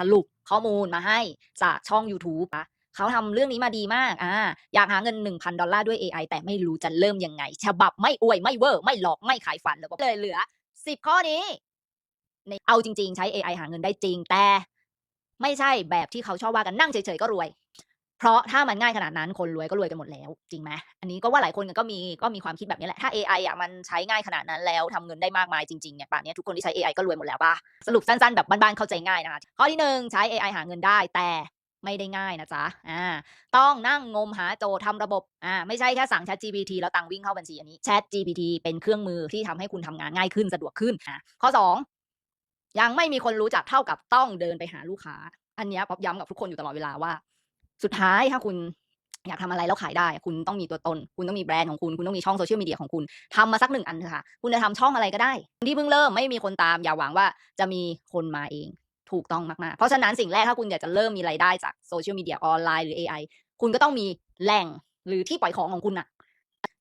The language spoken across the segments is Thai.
สรุปข้อมูลมาให้จากช่อง YouTube ปะเขาทำเรื่องนี้มาดีมากอ่าอยากหาเงิน 1,000 ดอลลาร์ด้วย AI แต่ไม่รู้จะเริ่มยังไง ฉบับไม่อวย ไม่เวอร์ ไม่หลอกไม่ขายฝันเลยบอกเลยเหลือ 10 ข้อนี้ในเอาจริง ๆ ใช้ AI หาเงินได้จริงแต่ ไม่ใช่แบบที่เขาชอบว่ากันนั่งเฉยๆก็รวย เพราะถ้ามันง่ายขนาดนั้นคนรวยก็รวยกันหมดแล้ว จริงไหมอันนี้ก็ว่าหลายคนก็มีก็มีความคิดแบบนี้แหละถ้า AI อะมันใช้ง่ายขนาดนั้นแล้วทำเงินได้มากมายจริงๆเนี่ยป่านนี้ทุกคนที่ใช้ AI ก็รวยหมดแล้วป่ะสรุปสั้นๆแบบบ้านๆเข้าใจง่ายนะคะข้อที่หนึ่งใช้ AI หาเงินได้แต่ไม่ได้ง่ายนะจ๊ะ อ่า ต้องนั่งงมหาโจทย์ทำระบบ อ่า ไม่ใช่แค่สั่ง Chat GPT แล้วตังวิ่งเข้าบัญชีอันนี้ Chat GPT เป็นเครื่องมือที่ทำให้คุณทำงานง่ายขึ้นสะดวกขึ้น อ่าข้อสองยังไม่มีคนรู้จักเท่ากับต้องเดินไปหาลูกค้า อันนี้ป๊อปย้ำกับทุกคนอยู่ตลอดเวลาว่า สุดท้ายถ้าคุณอยากทำอะไรแล้วขายได้ คุณต้องมีตัวตน คุณต้องมีแบรนด์ของคุณ คุณต้องมีช่องโซเชียลมีเดียของคุณทำมาสักหนึ่งอันเถอะค่ะ คุณจะทำช่องอะไรก็ได้ ที่เพิ่งเริ่มไม่มีคนตาม อย่าหวังว่าจะมีคนมาเอง ถูกต้องมากๆ เพราะฉะนั้นสิ่งแรกถ้าคุณอยากจะเริ่มมีรายได้จากโซเชียลมีเดียออนไลน์หรือ AI คุณก็ต้องมีแหล่งหรือที่ปล่อยของของคุณน่ะ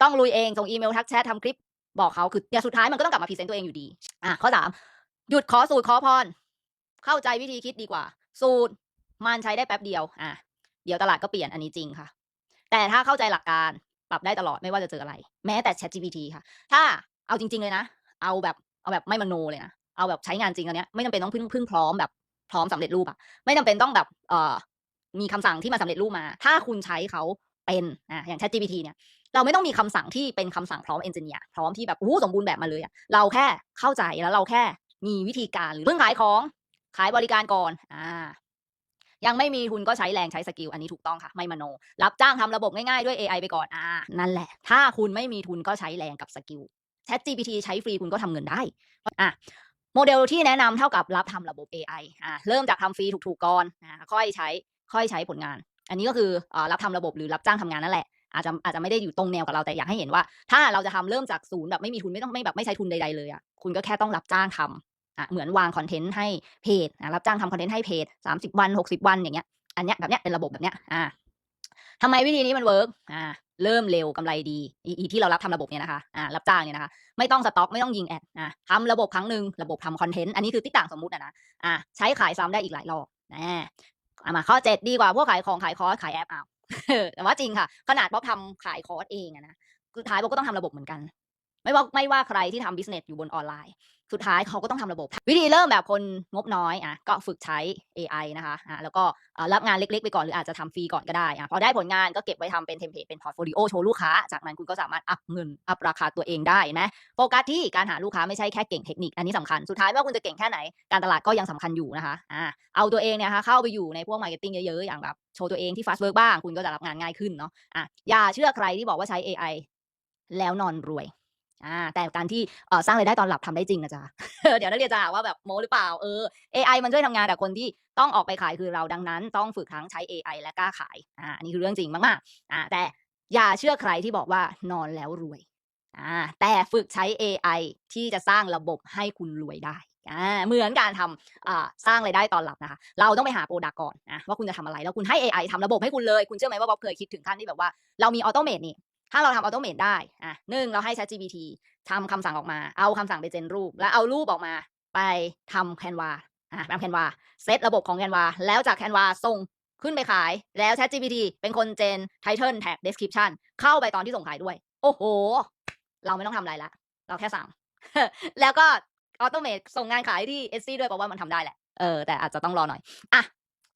ต้องลุยเองส่งอีเมลทักแชททำคลิปบอกเขาคือเนี่ยสุดท้ายมันก็ต้องกลับมาพรีเซนต์ตัวเองอยู่ดี อะข้อสามหยุดขอสูตรขอพร เข้าใจวิธีคิดดีกว่า สูตรมันใช้ได้แป๊บเดียว อะ เดี๋ยวตลาดก็เปลี่ยนอันนี้จริงค่ะ แต่ถ้าเข้าใจหลักการปรับได้ตลอดไม่ว่าจะเจออะไร แม้แต่ Chat GPT ค่ะ ถ้าเอาจริง ๆเลยนะ เอาแบบเอาแบบไม่มโนเลยนะเอาแบบใช้งานจริงอันเนี้ยไม่จำเป็นต้องพึ่งพึ่งพร้อมแบบพร้อมสำเร็จรูปอะไม่จำเป็นต้องแบบเอ่อมีคำสั่งที่มาสำเร็จรูปมา ถ้าคุณใช้เขาเป็นอะอย่าง Chat GPT เนี่ยเราไม่ต้องมีคำสั่งที่เป็นคำสั่งพร้อมเอนจิเนียร์พร้อมที่แบบโอ้สมบูรณ์แบบมาเลยอะเราแค่เข้าใจแล้วเราแค่มีวิธีการหรือเพิ่งขายของขายบริการก่อนอ่า ยังไม่มีทุนก็ใช้แรงใช้สกิลอันนี้ถูกต้องค่ะ ไม่มโน รับจ้างทำระบบง่ายๆด้วย AI ไปก่อนอ่านั่นแหละ ถ้าคุณไม่มีทุนก็ใช้แรงกับสกิล Chat GPT ใช้ฟรีคุณก็ทำเงินได้อะโมเดลที่แนะนำเท่ากับรับทำระบบ AI อ่าเริ่มจากทำฟรีถูกๆก่อนอ่าค่อยใช้ค่อยใช้ผลงาน อันนี้ก็คืออ่ารับทำระบบหรือรับจ้างทำงานนั่นแหละอาจจะอาจจะไม่ได้อยู่ตรงแนวกับเราแต่อยากให้เห็นว่า ถ้าเราจะทำเริ่มจากศูนย์แบบไม่มีทุนไม่ต้องไม่แบบไม่ใช้ทุนใดๆเลยอะคุณก็แค่ต้องรับจ้างทำ อะเหมือนวางคอนเทนต์ให้เพจอะรับจ้างทำคอนเทนต์ให้เพจสามสิบวันหกสิบวันอย่างเงี้ยอันเนี้ยแบบเนี้ยเป็นระบบแบบเนี้ยอ่าทำไมวิธีนี้มันเวิร์กอ่า เริ่มเร็วกำไรดีอีที่เรารับทำระบบเนี่ยนะคะ อ่า รับจ้างเนี่ยนะคะ ไม่ต้องสต็อกไม่ต้องยิงแอดอ่าทำระบบครั้งหนึ่งระบบทำคอนเทนต์ อันนี้คือที่ต่างสมมุติอะนะ อ่า ใช้ขายซ้ำได้อีกหลายรอบแน่อะมาข้อเจ็ดดีกว่าพวกขายของขายคอร์สขายแอปเอาแต่ว่าจริงค่ะ ขนาดป๊อปทำขายคอร์สเองอะนะสุดท้ายป๊อปก็ต้องทำระบบเหมือนกัน ไม่ว่าไม่ว่าใครที่ทำบิสเนสอยู่บนออนไลน์ สุดท้ายเขาก็ต้องทำระบบ วิธีเริ่มแบบคนงบน้อยอะก็ฝึกใช้ AI นะคะอะแล้วก็รับงานเล็กๆ ไปก่อนหรืออาจจะทำฟรีก่อนก็ได้อะพอได้ผลงานก็เก็บไว้ทำเป็นเทมเพลตเป็นพอร์ตโฟลิโอโชว์ลูกค้า จากนั้นคุณก็สามารถอัพเงินอัพราคาตัวเองได้นะโฟกัสที่การหาลูกค้าไม่ใช่แค่เก่งเทคนิคอันนี้สำคัญสุดท้ายไม่ว่าคุณจะเก่งแค่ไหนการตลาดก็ยังสำคัญอยู่นะคะอ่าเอาตัวเองเนี่ยนะคะเข้าไปอยู่ในพวกมาร์เก็ตติ้งเยอะๆอย่างแบบโชว์ตัวเองที่ fast work บ้างคุณก็จะรับงานง่ายขึ้นเนาะอะอย่าเชื่อใครที่บอกว่าใช้ AI แล้วนอนรวย อ่าแต่การที่เอ่อสร้างรายได้ตอนหลับทำได้จริงนะจ๊ะเดี๋ยวนักเรียนจะหาว่าแบบโมหรือเปล่าเออ AI มันช่วยทำงานแต่คนที่ต้องออกไปขายคือเราดังนั้น ต้องฝึกทั้งใช้ AI และกล้าขายอ่าอันนี้คือเรื่องจริงมากๆอ่าแต่อย่าเชื่อใครที่บอกว่านอนแล้วรวยอ่าแต่ฝึกใช้ AI ที่จะสร้างระบบให้คุณรวยได้อ่าเหมือนการทำอ่าสร้างรายได้ตอนหลับนะคะ เราต้องไปหาโปรดักก่อนนะว่าคุณจะทำอะไร แล้วคุณให้ AI ทำระบบให้คุณเลย คุณเชื่อไหมว่าบ๊อบเคยคิดถึงขั้นที่แบบว่าเรามีออโตเมตนี่ ถ้าเราทำออโตเมตได้อะหนึ่งเราให้ ChatGPT ทำคำสั่งออกมา เอาคำสั่งไปเจนรูป แล้วเอารูปออกมาไปทำแคนวาอะทำแคนวาเซตระบบของแคนวาแล้วจากแคนวาส่งขึ้นไปขายแล้ว ChatGPT เป็นคนเจน Title Tag Description เข้าไปตอนที่ส่งขายด้วย โอ้โห เราไม่ต้องทำอะไรละ เราแค่สั่ง แล้วก็ออโตเมตส่งงานขายที่ Etsy ด้วยเพราะว่ามันทำได้แหละ เออแต่อาจจะต้องรอหน่อย อะ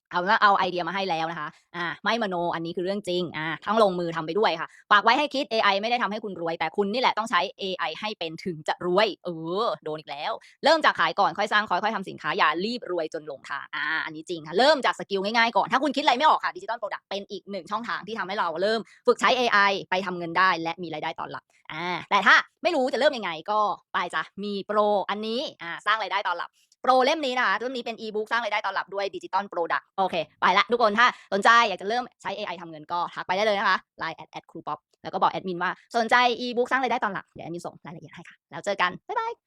เอาเป็นว่าเอาไอเดียมาให้แล้วนะคะ อ่า ไม่มโน อันนี้คือเรื่องจริง อ่า ทั้งลงมือทำไปด้วยค่ะ ฝากไว้ให้คิด AI ไม่ได้ทำให้คุณรวย แต่คุณนี่แหละต้องใช้ AI ให้เป็นถึงจะรวย เออ โดนอีกแล้ว เริ่มจากขายก่อน ค่อยสร้าง ค่อยค่อยทำสินค้า อย่ารีบรวยจนหลงทาง อ่า อันนี้จริงค่ะ เริ่มจากสกิลง่ายๆก่อน ถ้าคุณคิดอะไรไม่ออกค่ะ ดิจิตอลโปรดักต์เป็นอีกหนึ่งช่องทางที่ทำให้เราเริ่มฝึกใช้ AI ไปทำเงินได้ และมีรายได้ตอนหลับ อ่า แต่ถ้าไม่รู้จะเริ่มยังไงก็ไปจ้ะ มีโปร อันนี้ อ่า สร้างรายได้ตอนหลับ รเล่มนี้นะคะเล่มนี้เป็นอีบุ๊กสร้างรายได้ตอนหลับด้วยดิจิตอลโปรดักต์โอเค ไปละทุกคนถ้าสนใจอยากจะเริ่มใช้ AI ทำเงินก็ทักไปได้เลยนะคะ Line แอดแอดครูป๊อปแล้วก็บอกแอดมินว่าสนใจอีบุ๊กสร้างรายได้ตอนหลับเดี๋ยวแอดมินส่งรายละเอียดให้ค่ะ แล้วเจอกัน บ๊ายบาย